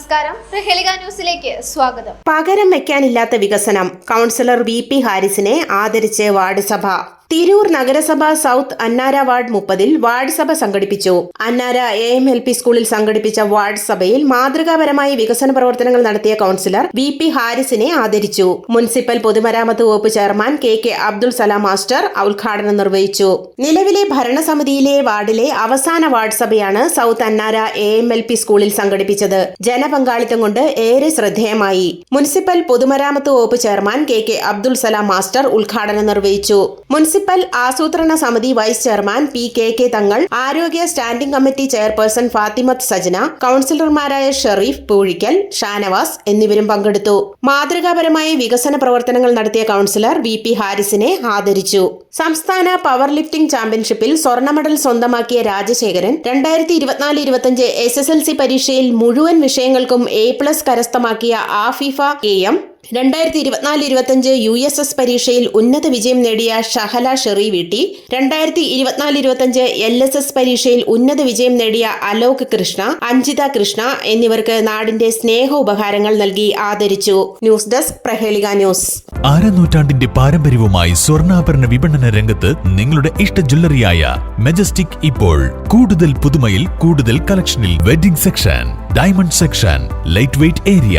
നമസ്കാരം. പ്രഹേളിക ന്യൂസിലേക്ക് സ്വാഗതം. പകരം വെക്കാനില്ലാത്ത വികസനം. കൗൺസിലർ വി പി ഹാരിസിനെ ആദരിച്ച് വാർഡ് സഭ. തിരൂർ നഗരസഭ സൗത്ത് അന്നാര വാർഡ് മുപ്പതിൽ വാർഡ് സഭ സംഘടിപ്പിച്ചു. Annara A M L P സ്കൂളിൽ സംഘടിപ്പിച്ച വാർഡ് സഭയിൽ മാതൃകാപരമായി വികസന പ്രവർത്തനങ്ങൾ നടത്തിയ കൌൺസിലർ വി പി ഹാരിസിനെ ആദരിച്ചു. മുനിസിപ്പൽ പൊതുമരാമത്ത് വകുപ്പ് chairman K K Abdul Salam master ഉദ്ഘാടനം നിർവഹിച്ചു. നിലവിലെ ഭരണസമിതിയിലെ വാർഡിലെ അവസാന വാർഡ് സഭയാണ് south Annara A M L P സ്കൂളിൽ സംഘടിപ്പിച്ചത്. ജനപങ്കാളിത്തം കൊണ്ട് ഏറെ ശ്രദ്ധേയമായി. മുനിസിപ്പൽ പൊതുമരാമത്ത് വകുപ്പ് chairman K K Abdul Salam master ഉദ്ഘാടനം നിർവഹിച്ചു. മുനിസിപ്പൽ ആസൂത്രണ സമിതി vice chairman P K K Thangal ആരോഗ്യ standing committee chairperson Fathimath Sajana കൌൺസിലർമാരായ Sharif Poozhikkal Shanavas എന്നിവരും പങ്കെടുത്തു. മാതൃകാപരമായി വികസന പ്രവർത്തനങ്ങൾ നടത്തിയ കൌൺസിലർ വി പി ഹാരിസിനെ ആദരിച്ചു. സംസ്ഥാന പവർ ലിഫ്റ്റിംഗ് ചാമ്പ്യൻഷിപ്പിൽ സ്വർണ മെഡൽ സ്വന്തമാക്കിയ രാജശേഖരൻ രണ്ടായിരത്തി ഇരുപത്തിനാല് ഇരുപത്തിയഞ്ച് എസ് എസ് എൽ സി പരീക്ഷയിൽ മുഴുവൻ വിഷയങ്ങൾക്കും എ പ്ലസ് കരസ്ഥമാക്കിയ ആഫിഫ കെ എം രണ്ടായിരത്തി ഇരുപത്തിനാല് ഇരുപത്തിയഞ്ച് യു എസ് എസ് പരീക്ഷയിൽ ഉന്നത വിജയം നേടിയ ഷഹല ഷെറി വീട്ടി. രണ്ടായിരത്തി ഇരുപത്തിനാല് ഇരുപത്തിയഞ്ച് എൽ എസ് എസ് പരീക്ഷയിൽ ഉന്നത വിജയം നേടിയ അലോക് കൃഷ്ണ അഞ്ജിത കൃഷ്ണ എന്നിവർക്ക് നാടിന്റെ സ്നേഹ ഉപഹാരങ്ങൾ നൽകി ആദരിച്ചു. News desk Prahelika news. അരനൂറ്റാണ്ടിന്റെ പാരമ്പര്യവുമായി സ്വർണാഭരണ വിപണന രംഗത്ത് നിങ്ങളുടെ ഇഷ്ട ജ്വല്ലറിയായ മെജസ്റ്റിക് ഇപ്പോൾ. കൂടുതൽ പുതുമയിൽ കൂടുതൽ കളക്ഷനിൽ wedding section diamond section light weight area